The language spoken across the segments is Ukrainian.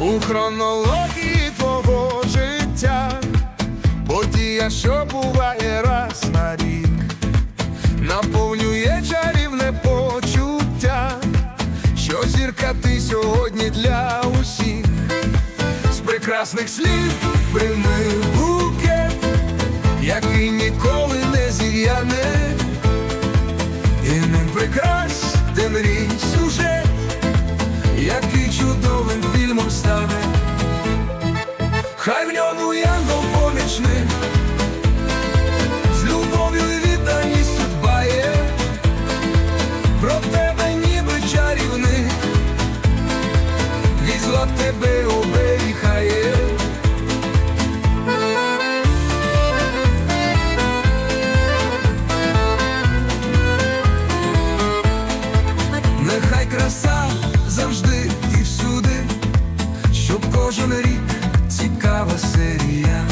хронології твого життя, подія, що буває раз на рік, наповнює чарівне почуття, що зірка ти сьогодні для усіх, з прекрасних слів прийми букет, який ніколи стане, хай в ньому янгол помічник, з любов'ю і відданістю дбає, про тебе ніби чарівник, від зла тебе оберігає. Нехай краса кожен рік цікава серія,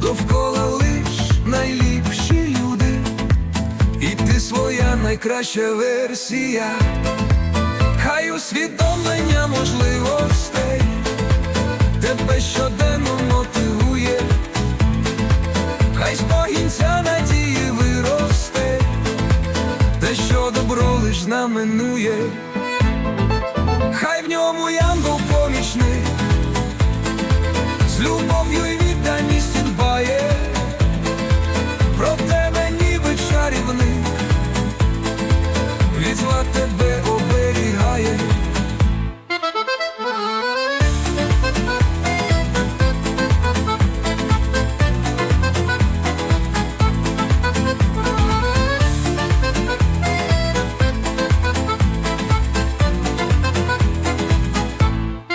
довкола лиш найліпші люди, і ти своя найкраща версія, хай усвідомлення можливостей тебе щоденно мотивує, хай з погінця надії виросте те, що добро лиш знаменує, з любов'ю і відданістю дбає, про тебе